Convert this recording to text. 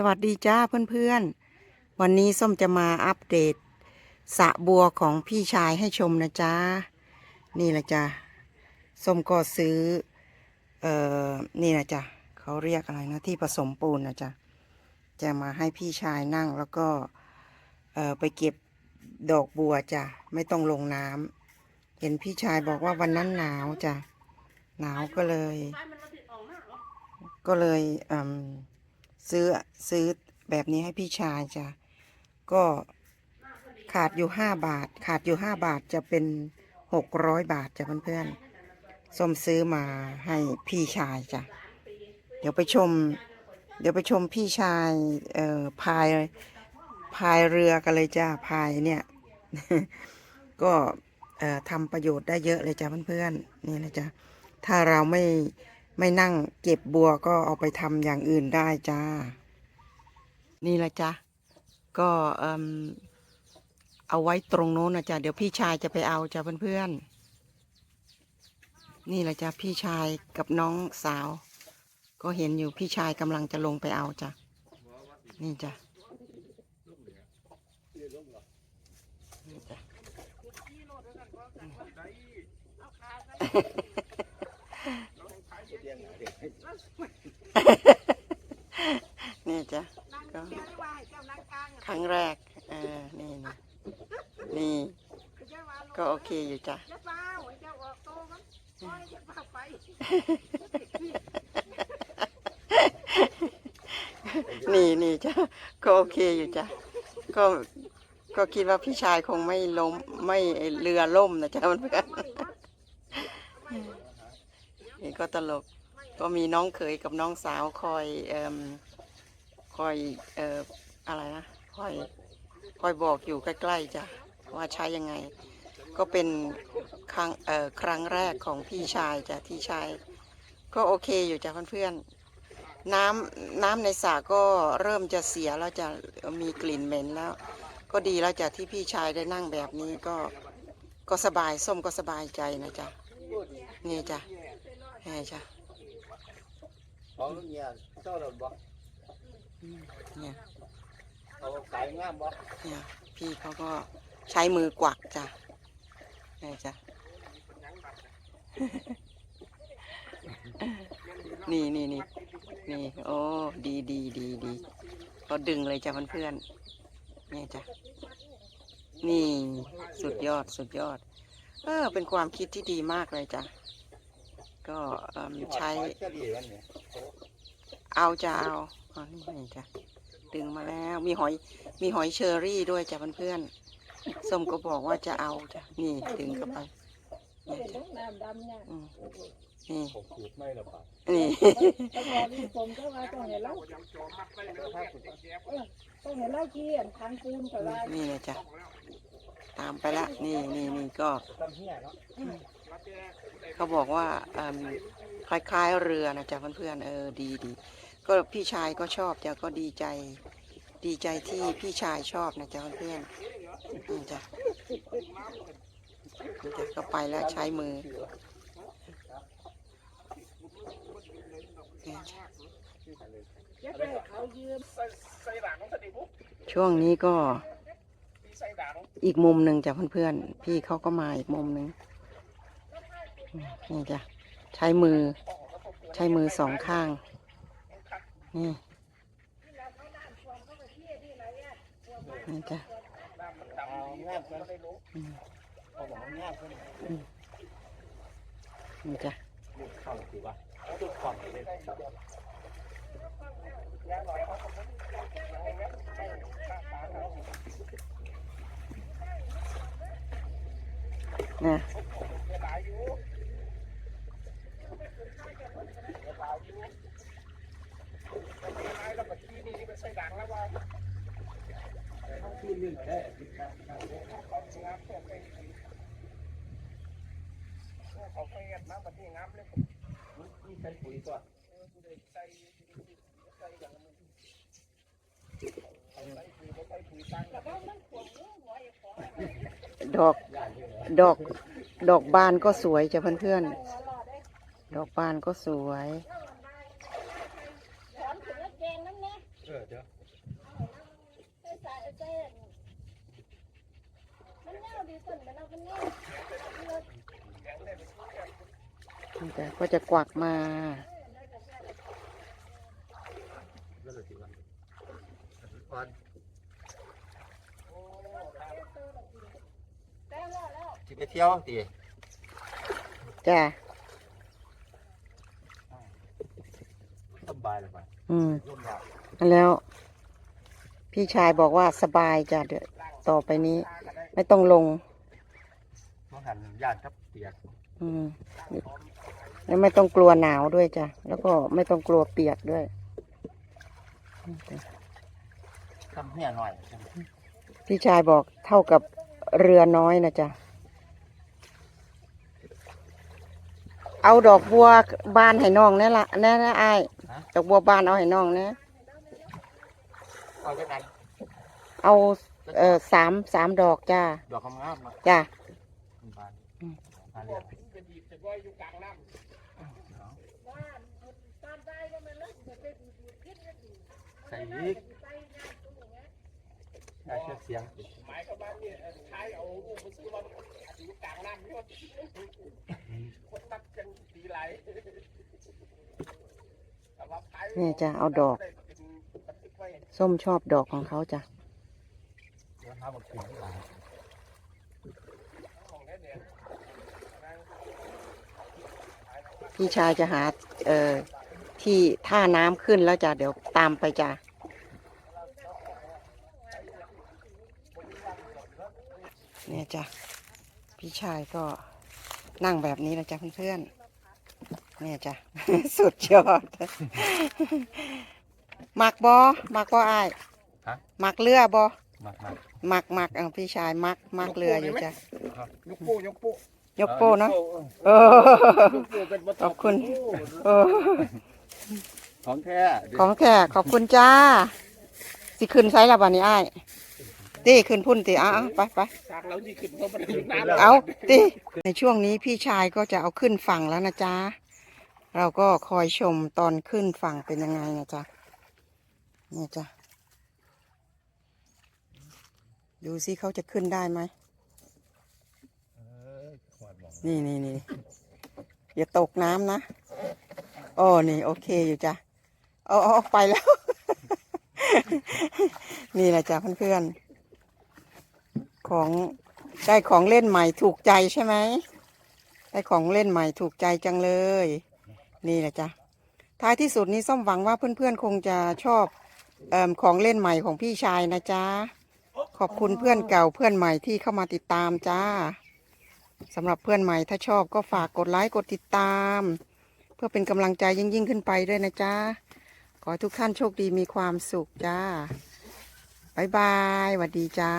สวัสดีจ้าเพื่อนๆ วันนี้ส้มจะมาอัปเดตสะบัวของพี่ชายให้ชมนะจ๊ะนี่แหละจ้ะส้มก็ซื้อ เอ่อ นี่นะจ๊ะเขาเรียกอะไรนะที่ผสมปูนนะจ๊ะจะมาให้พี่ชายนั่งแล้วก็ เอ่อ ไปเก็บดอกบัวจ้ะไม่ต้องลงน้ำเห็นพี่ชายบอกว่าวันนั้นหนาวจ้ะหนาวก็เลย ก็เลยอืม ซื้อซื้อแบบนี้ให้พี่ชายจ้ะก็ขาดอยู่ห้าบาท ขาดอยู่ห้าบาทจะเป็นหกร้อยบาทจ้ะเพื่อนๆส้มซื้อมาให้พี่ชายจ้ะเดี๋ยวไปชม เดี๋ยวไปชมพี่ชายเอ่อพายพายเรือกันเลยจ้าพายเนี่ย ก็เอ่อทำประโยชน์ได้เยอะเลยจ้ะเพื่อนๆนี่นะจ๊ะถ้าเราไม่ ไม่นั่งเก็บบัวก็เอาไปทำอย่างอื่นได้จ้า นี่แหละจ้ะก็เอิ่มเอาไว้ตรงโน้นนะจ๊ะเดี๋ยวพี่ชายจะไปเอาจ้ะเพื่อนๆนี่แหละจ้ะพี่ชายกับน้องสาว ก็เห็นอยู่พี่ชายกำลังจะลงไปเอาจ้ะนี่จ้ะนี่จ้ะ นี่จ้ะก็ครั้งแรกเออนี่นะนี่ ก็โอเคอยู่จ้ะนี่นี่จ้ะก็โอเคอยู่จ้ะก็ก็คิดว่าพี่ชายคงไม่ล้มไม่เรือล่มนะจ๊ะมันเพื่อนนี่ก็ตลก ก็มีน้องเขยกับน้องสาวคอยเอ่มคอยเอ่ออะไรนะคอยคอยบอกอยู่ใกล้ๆจ้ะว่าใช้ยังไง ก็เป็นครั้งเอ่อครั้งแรกของพี่ชายจ้ะที่ชาย ก็โอเคอยู่จ้ะเพื่อนๆน้ำน้ำในสระก็เริ่มจะเสียแล้วจะมีกลิ่นเหม็นแล้ว ก็ดีแล้วจ้ะที่พี่ชายได้นั่งแบบนี้ก็ก็สบายส้มก็สบายใจนะจ๊ะนี่จ้ะนี่จ้ะ ของเนี่ยเจ้าหล่นบ่อืมเนี่ยเอาขายงามบ่เนี่ยพี่เขาก็ใช้มือกวักจ้ะนี่จ้ะ นี่นี่นี่นี่โอ้ดีดีดีดีก็ดึงเลยจ้ะเพื่อนๆนี่จ้ะ นี่สุดยอดสุดยอด เออ เป็นความคิดที่ดีมากเลยจ้ะ ก็เอิ่มใช้จะดีกันเนี่ยเอาจะเอาอ๋อนี่นี่จ้ะดึงมาแล้วมีหอยมีหอยเชอรี่ด้วยจ้ะเพื่อนๆส้มก็บอกว่าจะเอาจ้ะนี่ดึงเข้าไปนี่จ้ะอืมนี่ผมขูดไม่หรอกป่ะนี่ต้องรอรีบผมก็ว่าต้องเห็นแล้วต้องเห็นแล้วที่อันทางปูนแต่ว่านี่เลยจ้ะตามไปละนี่นี่นี่ก็ต้น เขาบอกว่าคล้ายๆเรือนะจ๊ะเพื่อนๆเออดีดีก็พี่ชายก็ชอบจ้ะก็ดีใจ ดีใจที่พี่ชายชอบนะจ๊ะเพื่อนๆนี่จ้ะนี่จ้ะก็ไปแล้วใช้มือช่วงนี้ก็อีกมุมหนึ่งจ้ะเพื่อนๆ พี่เขาก็มาอีกมุมหนึ่ง นี่จ้ะใช้มือ ใช้มือสองข้าง นี่นี่จ้ะเอางา มกันอืมเอาหมองามกันนี่จ้ะลูกข้างถือว่าลูกข้างเลยนดอก ดอก ดอกบานก็สวยจ้ะเพื่อนๆ ดอกบานก็สวย เออเดี๋ยว มันเน่าดีส่วนมันเอามันเน่านี่จ้ะก็จะกวักมาก็เลยสิว่ไปเที่ยวติจ้ะสบายเลยไปอืม ยุ่งยาก แล้ว พี่ชายบอกว่าสบายจ้ะเดี๋ยวต่อไปนี้ ไม่ต้องลงต้องหันย่านทับเปียกอืมแล้วไม่ต้องกลัวหนาวด้วยจ้ะแล้วก็ไม่ต้องกลัวเปียกด้วยทำเหี้ยหน่อยพี่ชายบอกเท่ากับเรือน้อยนะจ๊ะเอาดอกบัวบานให้น้องนี่ละแน่นะไอ้ายดอกบัวบานเอาให้น้องนะ เอาจังนั้นเอาเอ่อสามสามดอกจ้าดอกงามๆเนาะจ้าบานอืมบานเรียบตอนได้ก็มันเลิกจะเป็นขึ้นก็ดีใส่อีกได้เชื่อเสียงนี่จ้ะเอาดอก ส้มชอบดอกของเขาจ้ะเดี๋ยวหาพี่ชายจะหา เอ่อ ที่ท่าน้ำขึ้นแล้วจ้ะ เดี๋ยวตามไปจ้ะ เนี่ยจ้ะ พี่ชายก็นั่งแบบนี้แล้วจ้ะเพื่อนๆเนี่ยจ้ะ สุดยอด มักบอมักบออายฮะมักเรือบอมากมากมักมักเอาพี่ชายมักมักเรืออยู่จ้ะยกปูยกปูยกโป้เนาะเออขอบคุณเออของแท้ของแท้ขอบคุณจ้า สิขึ้นไซส์ละวันนี้อ้ายตีขึ้นพุ่นตีอ้าไปไปจากเราที่ขึ้นเพราะมันถึงน้ำเอาตีในช่วงนี้พี่ชายก็จะเอาขึ้นฝั่งแล้วนะจ๊ะ เราก็คอยชมตอนขึ้นฝั่งเป็นยังไงนะจ๊ะเนี่ยจ้ะ ดูสิเขาจะขึ้นได้ไหม นี่นี่นี่อย่าตกน้ำนะโอ้นี่ โอเคอยู่จ้ะ เอาเอาเอาไปแล้ว นี่แหละจ้ะเพื่อนๆ ของได้ของเล่นใหม่ถูกใจใช่ไหม ได้ของเล่นใหม่ถูกใจจังเลย นี่แหละจ้ะท้ายที่สุดนี้ส้มหวังว่าเพื่อนๆ คงจะชอบ ออของเล่นใหม่ของพี่ชายนะจ๊ะ ขอบคุณเพื่อนเก่าเพื่อนใหม่ที่เข้ามาติดตามจ้าสำหรับเพื่อนใหม่ถ้าชอบก็ฝากกดไลค์กดติดตาม เพื่อเป็นกำลังใจยิ่งยิ่งๆขึ้นไปด้วยนะจ๊ะ ขอทุกท่านโชคดีมีความสุขจ้าบ๊ายบายสวัสดีจ้า